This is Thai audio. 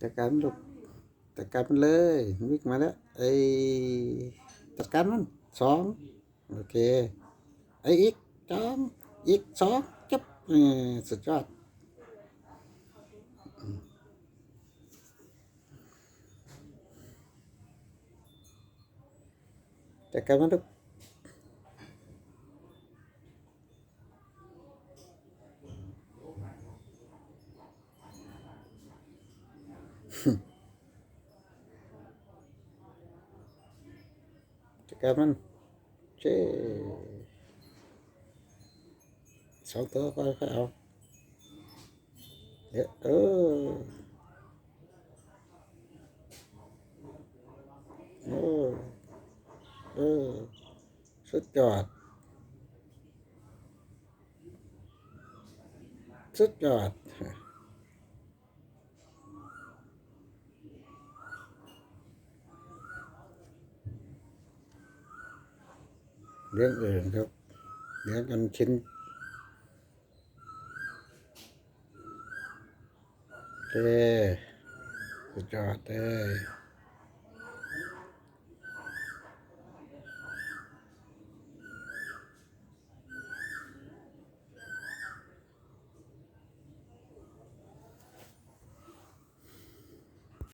จัดการมันลูกจัดการมันเลยนวิ่งมาแล้วไอ้จัดการมันสองโอเคไอ้อีกสองอีกสองจับสุดยอดจัดการมันลูก Tekaman. Chê. Sáu tớ coi phải không? Dạ. ơ, ơ, ơ, Xuất giọt. Xuất giọt. เลี้ยวเออเออเออสุดยอดสุดยอดเรื่องอื่นครับเลี้ยงกันชิ้นโอเคสุดยอดเลย